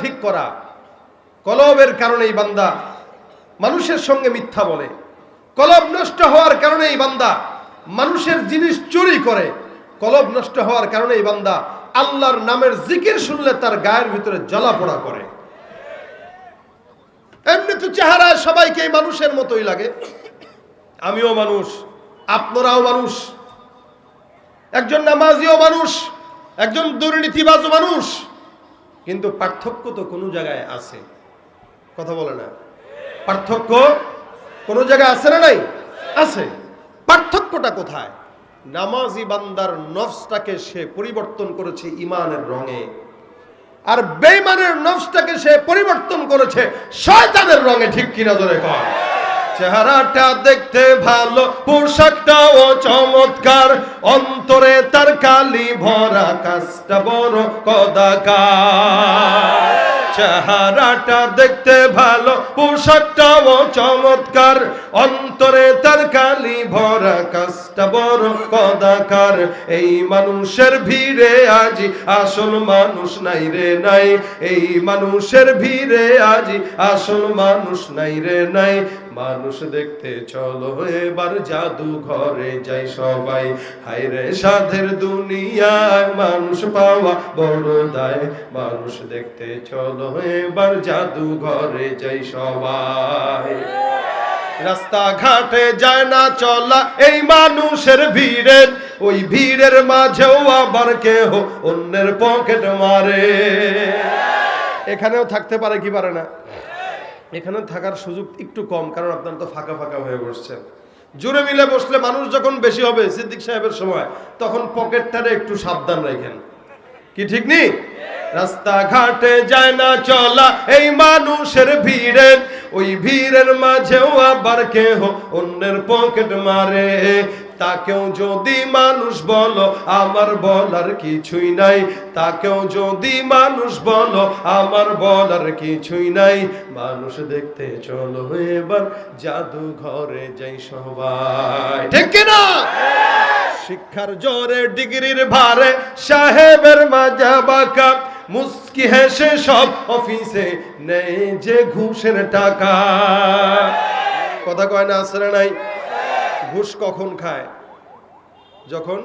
ঠিক করা। কলবের কারণেই বান্দা মানুষের সঙ্গে মিথ্যা বলে। কলব নষ্ট হওয়ার কারণেই বান্দা মানুষের জিনিস চুরি করে। কলব নষ্ট হওয়ার কারণেই বান্দা আল্লাহর নামের জিকির শুনলে তার গায়ের ভিতরে জ্বলাপোড়া করে। এমনি তো চেহারা সবাইকে মানুষের মতোই লাগে। আমিও মানুষ, আপনারাও মানুষ, একজন নামাজিও মানুষ, একজন দুর্নীতিবাজ মানুষ। কিন্তু পার্থক্য তো কোনো জায়গায় আছে। কথা বলে না। পার্থক্য কোনো জায়গায় আছে না নাই? আছে। পার্থক্যটা কোথায়? নামাজি বান্দার নফসটাকে সে পরিবর্তন করেছে ইমানের রঙে। আর বেইমানের নফসটাকে সে পরিবর্তন করেছে শয়তানের রঙে, ঠিক কিনা ধরে কর চেহারাটা দেখতে ভালো, পোশাকটাও চমৎকার, অন্তরে তার কালি ভরা কাজটা বড় কদাকার। চেহারাটা দেখতে ভালো পোশাকটাও চমৎকার। অন্তরে তার কালি ভরা কাজটা বড় কদাকার এই মানুষের ভিড়ে আজি আসল মানুষ নাই রে নাই। এই মানুষের ভিড়ে আজি আসল মানুষ নাই রে নাই। মানুষ দেখতে চলো, এবার জাদু ঘরে যাই সবাই। হাইরে সাধের দুনিয়ায় মানুষ পাওয়া বড় দায়। মানুষ দেখতে চলো, এবার জাদু ঘরে যাই সবাই। রাস্তা ঘাটে যায় না চলা, এই মানুষের ভিড়ের ওই ভিড়ের মাঝেও আবার কেহ অন্যের পকেট মারে। এখানেও থাকতে পারে কি পারে না? এখানে থাকার সুযোগ একটু কম, কারণ আপনারা তো ফাঁকা ফাঁকা হয়ে বসছেন। জুড়ে মিলে বসলে মানুষ যখন বেশি হবে, সিদ্দিক সাহেবের সময়, তখন পকেটটারে একটু সাবধান রাখেন। কি ঠিক নেই রাস্তা ঘাটে যায় না চলা, এই মানুষের ভিড়ে। ওই ভিড়ের মাঝেও আবার কেহ অন্যের পকেট মারে। তাকেও যদি মানুষ বলো, আমার বলার কিছুই নাই। তাকেও যদি মানুষ বলো, আমার বলার কিছুই নাই। মানুষ দেখতে চলো এবার জাদু ঘরে যাই সবাই। ঠিক কিনা শিক্ষার জোরে ডিগ্রির ভারে সাহেবের মাজা বাঁকা মুস্কি হেসে সব অফিসে নেই যে ঘুষের টাকা। কথা কয় না আসলে নাই? ঘুষ কখন খায়? যখন?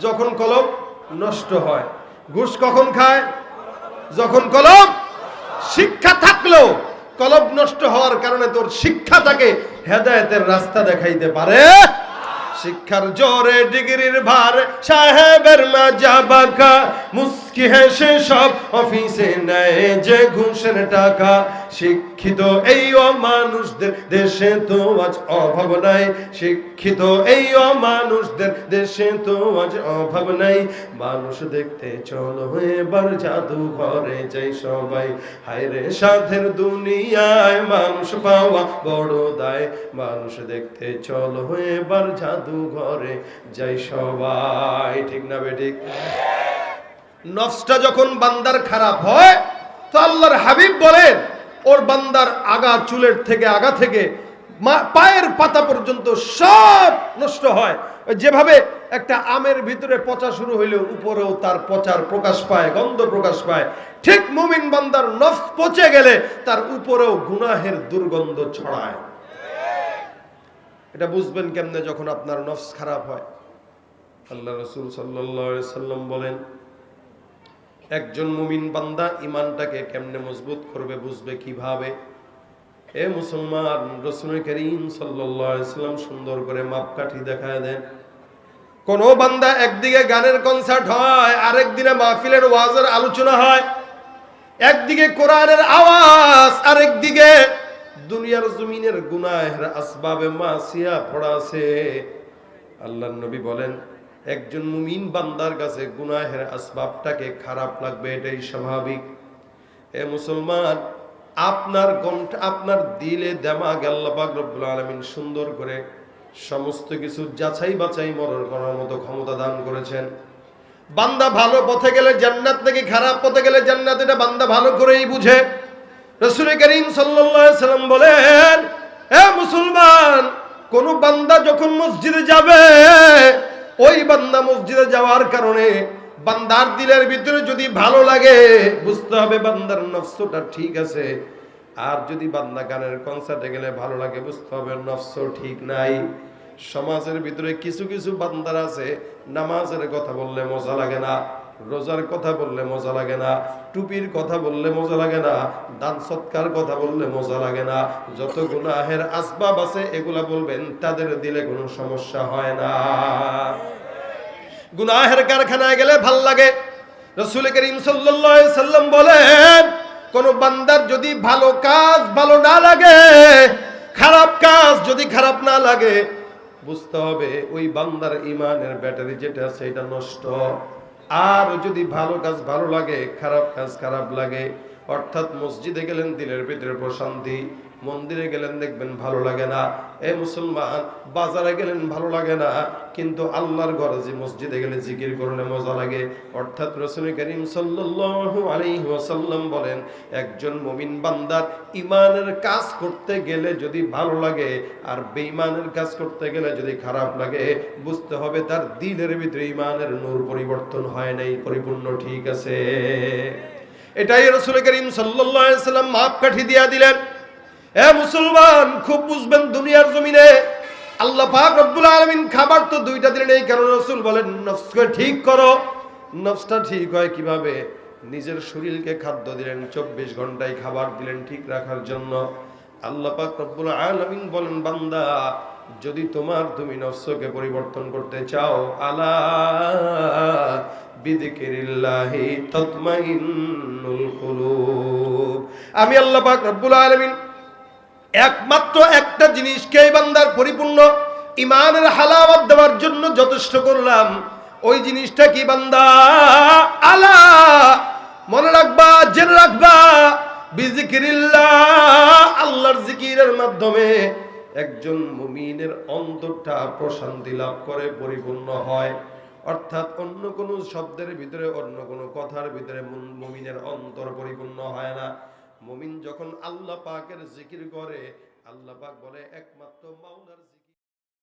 যখন কলম নষ্ট হয়। ঘুষ কখন খায়? যখন কলম শিক্ষা থাকলেও। কলম নষ্ট হওয়ার কারণে তোর শিক্ষা তাকে হেদায়েতের রাস্তা দেখাইতে পারে। শিক্ষার জোরে ডিগ্রির ভার, সাহেবের মাজা বাঁকা। মুস্কি হেসে সব অফিসে নেয় যে ঘুষের টাকা। শিক্ষিত এই অমানুষদের দেশে তো আজ অভাব নাই। শিক্ষিত এই অমানুষদের দেশে তো আজ অভাব নাই। মানুষ দেখতে চলো, এবার জাদু ঘরে যাই সবাই। হায়রে সাধের দুনিয়ায় মানুষ পাওয়া বড় দায়। মানুষ দেখতে চলো, এবার জাদু ঘরে যাই সবাই। ঠিক না বেঠিক নফসটা যখন বান্দার খারাপ হয়, তো আল্লাহর হাবিব বলেন, ওর বান্দার আগা চুলের থেকে আগা থেকে পায়ের পাতা পর্যন্ত সব নষ্ট হয়। যেভাবে একটা আমের ভিতরে পচা শুরু হইলেও উপরেও তার পচার প্রকাশ পায়, গন্ধ প্রকাশ পায়। ঠিক মুমিন বান্দার নফস পচে গেলে তার উপরেও গুনাহের দুর্গন্ধ ছড়ায়। এটা বুঝবেন কেমনে যখন আপনার নফস খারাপ হয়? আল্লাহ রসুল সাল্লাম বলেন, একজন মুমিন বান্দা ইমানটাকে কেমনে মজবুত করবে, বুঝবে কীভাবে? এ মুসলমান রসুল করিম সাল্লাম সুন্দর করে মাপকাঠি দেখায় দেন। কোন বান্দা একদিকে গানের কনসার্ট হয় আরেক দিনে মাহফিলের ওয়াজের আলোচনা হয়। একদিকে কোরআনের আওয়াজ আরেক দিকে দুনিয়ার জমিনের গুনাহের আসবাবে মাসিয়া পড়া আছে আল্লাহ নবী বলেন, একজন মুমিন বান্দার কাছে গুনাহের আসবাবটাকে খারাপ লাগবে, এটাই স্বাভাবিক। এ মুসলমান, আপনার কণ্ঠ, আপনার দিলে দেমাগ আল্লাহ পাক রব্বুল আলামিন সুন্দর করে সমস্ত কিছু যাচাই বাছাই মরণ করার মতো ক্ষমতা দান করেছেন। বান্দা ভালো পথে গেলে জান্নাত নাকি খারাপ পথে গেলে জান্নাত, এটা বান্দা ভালো করেই বুঝে। রসুল করিম সাল্লাম বলেন হে মুসলমান, কোন বান্দা যখন মসজিদে যাবে, ওই বান্দা মসজিদে যাওয়ার কারণে বান্দার দিলের ভিতরে যদি ভালো লাগে, বুঝতে হবে বান্দার নফসটা ঠিক আছে। আর যদি বান্দা গানের কনসার্টে গেলে ভালো লাগে, বুঝতে হবে নফস ঠিক নাই। সমাজের ভিতরে কিছু কিছু বান্দার আছে, নামাজের কথা বললে মজা লাগে না। রোজার কথা বললে মজা লাগে না, টুপির কথা বললে মজা লাগে না, দান সৎকার কথা বললে মজা লাগে না, যত গুনাহের আসবাব আছে এগুলা বলবেন, তাদের দিলে কোনো সমস্যা হয় না। গুনাহের কারখানায় গেলে ভালো লাগে। রসুল করিম সাল্লাম বলেন, কোন বান্দার যদি ভালো কাজ ভালো না লাগে, খারাপ কাজ যদি খারাপ না লাগে, বুঝতে হবে ওই বান্দার ইমানের ব্যাটারি যেটা সেটা নষ্ট। আর যদি ভালো কাজ ভালো লাগে খারাপ কাজ খারাপ লাগে অর্থাৎ মসজিদে গেলেন, দিলের ভিতরে প্রশান্তি। মন্দিরে গেলেন, দেখবেন ভালো লাগে না। এ মুসলমান, বাজারে গেলেন, ভালো লাগে না। কিন্তু আল্লাহর ঘরে যে মসজিদে গেলে জিকির করলে মজা লাগে। অর্থাৎ রসুল করিম ওয়াসাল্লাম বলেন, একজন মমিন বান্দার ইমানের কাজ করতে গেলে যদি ভালো লাগে, আর বেঈমানের কাজ করতে গেলে যদি খারাপ লাগে, বুঝতে হবে তার দিলের ভিতরে ইমানের নূর পরিবর্তন হয় নাই, পরিপূর্ণ ঠিক আছে। এটাই রসুল করিম সাল্লাম মাপকাঠি দিয়া দিলেন। এ মুসলমান, খুব বুঝবেন দুনিয়ার জমিনে আল্লাহ পাক রব্বুল আলামিন খাবার তো দুইটা দিলেন, এই কারণে রাসূল বলেন, নফসকে ঠিক করো। নফসটা ঠিক হয় কীভাবে? নিজের শরীরকে খাদ্য দিলেন, চব্বিশ ঘন্টায় খাবার দিলেন ঠিক রাখার জন্য। আল্লাহ পাক রব্বুল আলামিন বলেন, বান্দা, যদি তোমার তুমি নফসকে পরিবর্তন করতে চাও, আলা আমি আল্লাহ পাক রব্বুল আলামিন একমাত্র একটা জিনিসকে বান্দার পরিপূর্ণ ইমানের হালাওয়াত দেওয়ার জন্য যথেষ্ট করলাম। ওই জিনিসটা কি বান্দা? আলা, মনে রাখবা, জেনে রাখবা আল্লাহর জিকিরের মাধ্যমে একজন মুমিনের অন্তরটা প্রশান্তি লাভ করে, পরিপূর্ণ হয়। অর্থাৎ অন্য কোনো শব্দের ভিতরে, অন্য কোনো কথার ভিতরে মুন- মুমিনের অন্তর পরিপূর্ণ হয় না। মুমিন যখন আল্লাহ পাকের জিকির করে, আল্লাহ পাক বলে, একমাত্র মাওলার